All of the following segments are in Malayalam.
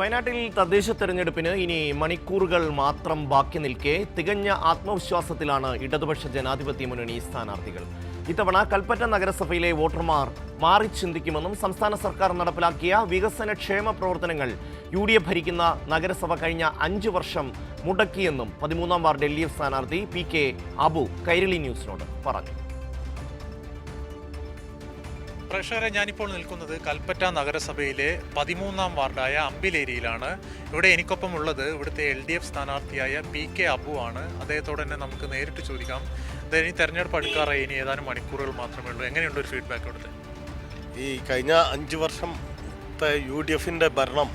വയനാട്ടിൽ തദ്ദേശ തെരഞ്ഞെടുപ്പിന് ഇനി മണിക്കൂറുകൾ മാത്രം ബാക്കി നിൽക്കെ തികഞ്ഞ ആത്മവിശ്വാസത്തിലാണ് ഇടതുപക്ഷ ജനാധിപത്യ മുന്നണി സ്ഥാനാർത്ഥികൾ. ഇത്തവണ കൽപ്പറ്റ നഗരസഭയിലെ വോട്ടർമാർ മാറി ചിന്തിക്കുമെന്നും സംസ്ഥാന സർക്കാർ നടപ്പിലാക്കിയ വികസന ക്ഷേമ പ്രവർത്തനങ്ങൾ യു ഡി എഫ് ഭരിക്കുന്ന നഗരസഭ കഴിഞ്ഞ അഞ്ച് വർഷം മുടക്കിയെന്നും പതിമൂന്നാം വാർഡ് എൽ ഡി എഫ് സ്ഥാനാർത്ഥി പി കെ അബു കൈരളി ന്യൂസിനോട് പറഞ്ഞു. പ്രേക്ഷകരെ ഞാനിപ്പോൾ നിൽക്കുന്നത് കൽപ്പറ്റ നഗരസഭയിലെ പതിമൂന്നാം വാർഡായ അമ്പിലേരിയിലാണ്. ഇവിടെ എനിക്കൊപ്പം ഉള്ളത് ഇവിടുത്തെ എൽ ഡി എഫ് സ്ഥാനാർത്ഥിയായ പി കെ അബു ആണ്. അദ്ദേഹത്തോട് തന്നെ നമുക്ക് നേരിട്ട് ചോദിക്കാം. ഈ തെരഞ്ഞെടുപ്പ് അടുക്കാറായി ഇനി ഏതാനും മണിക്കൂറുകൾ മാത്രമേ ഉള്ളൂ. എങ്ങനെയുണ്ട് ഒരു ഫീഡ്ബാക്ക് ഇവിടുത്തെ ഈ കഴിഞ്ഞ അഞ്ച് വർഷത്തെ യു ഡി എഫിന്റെ ഭരണം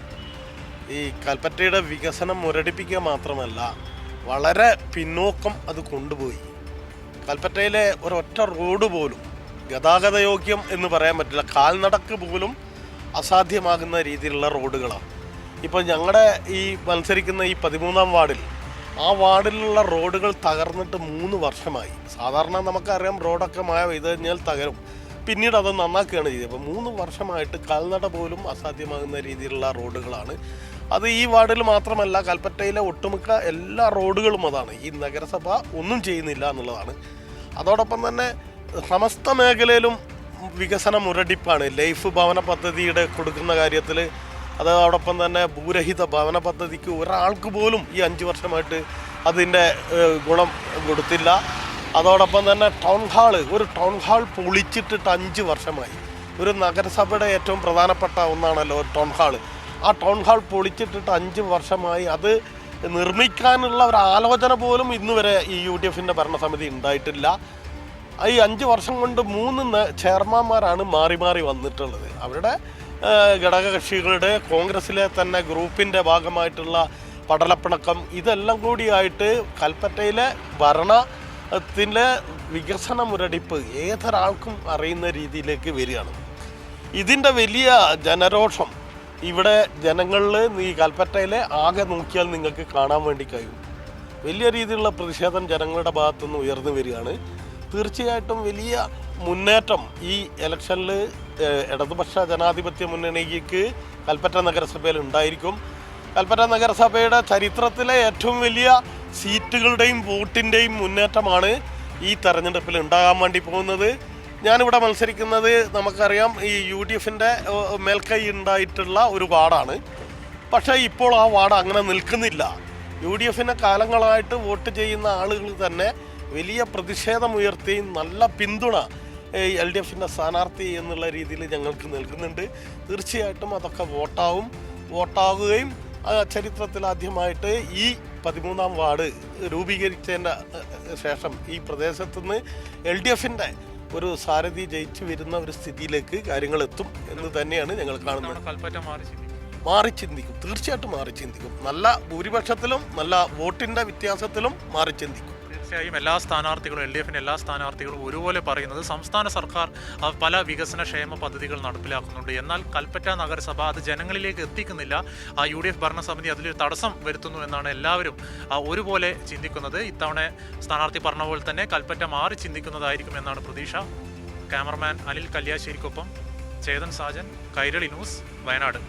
ഈ കൽപ്പറ്റയുടെ വികസനം മുരടിപ്പിക്കുക മാത്രമല്ല വളരെ പിന്നോക്കം അത് കൊണ്ടുപോയി. കൽപ്പറ്റയിലെ ഒരൊറ്റ റോഡ് പോലും ഗതാഗതയോഗ്യം എന്ന് പറയാൻ പറ്റില്ല. കാൽനടക്ക് പോലും അസാധ്യമാകുന്ന രീതിയിലുള്ള റോഡുകളാണ്. ഇപ്പോൾ ഞങ്ങളുടെ ഈ മത്സരിക്കുന്ന ഈ പതിമൂന്നാം വാർഡിൽ ആ വാർഡിലുള്ള റോഡുകൾ തകർന്നിട്ട് മൂന്ന് വർഷമായി. സാധാരണ നമുക്കറിയാം റോഡൊക്കെ മഴ പെയ്ത് കഴിഞ്ഞാൽ തകരും. പിന്നീട് അത് നന്നാക്കുകയാണ് ചെയ്തത്. അപ്പോൾ മൂന്ന് വർഷമായിട്ട് കാൽനട പോലും അസാധ്യമാകുന്ന രീതിയിലുള്ള റോഡുകളാണ്. അത് ഈ വാർഡിൽ മാത്രമല്ല കൽപ്പറ്റയിലെ ഒട്ടുമിക്ക എല്ലാ റോഡുകളും അതാണ്. ഈ നഗരസഭ ഒന്നും ചെയ്യുന്നില്ല എന്നുള്ളതാണ്. അതോടൊപ്പം തന്നെ സമസ്ത മേഖലയിലും വികസന മുരടിപ്പാണ്. ലൈഫ് ഭവന പദ്ധതിയുടെ കൊടുക്കുന്ന കാര്യത്തിൽ അതോടൊപ്പം തന്നെ ഭൂരഹിത ഭവന പദ്ധതിക്ക് ഒരാൾക്ക് പോലും ഈ അഞ്ച് വർഷമായിട്ട് അതിന്റെ ഗുണം കൊടുത്തില്ല. അതോടൊപ്പം തന്നെ ടൗൺ ഹാൾ ഒരു ടൗൺ ഹാൾ പൊളിച്ചിട്ടിട്ട് അഞ്ച് വർഷമായി. ഒരു നഗരസഭയുടെ ഏറ്റവും പ്രധാനപ്പെട്ട ഒന്നാണല്ലോ ടൗൺ ഹാൾ ആ ടൗൺ ഹാൾ പൊളിച്ചിട്ടിട്ട് അഞ്ച് വർഷമായി അത് നിർമ്മിക്കാനുള്ള ഒരു ആലോചന പോലും ഇന്നുവരെ ഈ യു ഡി എഫിന്റെ ഭരണസമിതി ഉണ്ടായിട്ടില്ല. ഈ അഞ്ച് വർഷം കൊണ്ട് മൂന്ന് ചെയർമാന്മാരാണ് മാറി മാറി വന്നിട്ടുള്ളത്. അവരുടെ ഘടകകക്ഷികളുടെ കോൺഗ്രസിലെ തന്നെ ഗ്രൂപ്പിന്റെ ഭാഗമായിട്ടുള്ള പടലപ്പിണക്കം ഇതെല്ലാം കൂടിയായിട്ട് കൽപ്പറ്റയിലെ ഭരണത്തിലെ വികസന മുരടിപ്പ് ഏതൊരാൾക്കും അറിയുന്ന രീതിയിലേക്ക് വരികയാണ്. ഇതിന്റെ വലിയ ജനരോഷം ഇവിടെ ജനങ്ങളിൽ ഈ കൽപ്പറ്റയിലെ ആകെ നോക്കിയാൽ നിങ്ങൾക്ക് കാണാൻ വേണ്ടി കഴിയും. വലിയ രീതിയിലുള്ള പ്രതിഷേധം ജനങ്ങളുടെ ഭാഗത്തുനിന്ന് ഉയർന്നു വരികയാണ്. തീർച്ചയായിട്ടും വലിയ മുന്നേറ്റം ഈ ഇലക്ഷനിൽ ഇടതുപക്ഷ ജനാധിപത്യ മുന്നണിക്ക് കൽപ്പറ്റ നഗരസഭയിൽ ഉണ്ടായിരിക്കും. കൽപ്പറ്റ നഗരസഭയുടെ ചരിത്രത്തിലെ ഏറ്റവും വലിയ സീറ്റുകളുടെയും വോട്ടിന്റെയും മുന്നേറ്റമാണ് ഈ തെരഞ്ഞെടുപ്പിൽ ഉണ്ടാകാൻ വേണ്ടി പോകുന്നത്. ഞാനിവിടെ മത്സരിക്കുന്നത് നമുക്കറിയാം ഈ യു ഡി എഫിന്റെ മേൽക്കൈ ഉണ്ടായിട്ടുള്ള ഒരു വാർഡാണ്. പക്ഷേ ഇപ്പോൾ ആ വാർഡ് അങ്ങനെ നിൽക്കുന്നില്ല. യു ഡി എഫിനെ കാലങ്ങളായിട്ട് വോട്ട് ചെയ്യുന്ന ആളുകൾ തന്നെ വലിയ പ്രതിഷേധമുയർത്തി നല്ല പിന്തുണ എൽ ഡി എഫിന്റെ സ്ഥാനാർത്ഥി എന്നുള്ള രീതിയിൽ ഞങ്ങൾക്ക് നൽകുന്നുണ്ട്. തീർച്ചയായിട്ടും അതൊക്കെ വോട്ടാവും. വോട്ടാവുകയും ചരിത്രത്തിൽ ആദ്യമായിട്ട് ഈ പതിമൂന്നാം വാർഡ് രൂപീകരിച്ചതിന്റെ ശേഷം ഈ പ്രദേശത്തുനിന്ന് എൽ ഡി എഫിന്റെ ഒരു സാരഥി ജയിച്ചു വരുന്ന ഒരു സ്ഥിതിയിലേക്ക് കാര്യങ്ങൾ എത്തും എന്ന് തന്നെയാണ് ഞങ്ങൾ കാണുന്നത്. മാറി ചിന്തിക്കും. തീർച്ചയായിട്ടും മാറി ചിന്തിക്കും. നല്ല ഭൂരിപക്ഷത്തിലും നല്ല വോട്ടിന്റെ വ്യത്യാസത്തിലും മാറി ചിന്തിക്കും. തീർച്ചയായും എല്ലാ സ്ഥാനാർത്ഥികളും എൽ ഡി എഫിന്റെ എല്ലാ സ്ഥാനാർത്ഥികളും ഒരുപോലെ പറയുന്നത് സംസ്ഥാന സർക്കാർ പല വികസന ക്ഷേമ പദ്ധതികൾ നടപ്പിലാക്കുന്നുണ്ട്. എന്നാൽ കൽപ്പറ്റ നഗരസഭ അത് ജനങ്ങളിലേക്ക് എത്തിക്കുന്നില്ല. ആ യു ഡി എഫ് ഭരണസമിതി അതിലൊരു തടസ്സം വരുത്തുന്നു എന്നാണ് എല്ലാവരും ഒരുപോലെ ചിന്തിക്കുന്നത്. ഇത്തവണ സ്ഥാനാർത്ഥി പറഞ്ഞ പോലെ തന്നെ കൽപ്പറ്റ മാറി ചിന്തിക്കുന്നതായിരിക്കും എന്നാണ് പ്രതീക്ഷ. ക്യാമറമാൻ അനിൽ കല്യാശ്ശേരിക്കൊപ്പം ചേതൻ സാജൻ കൈരളി ന്യൂസ് വയനാട്.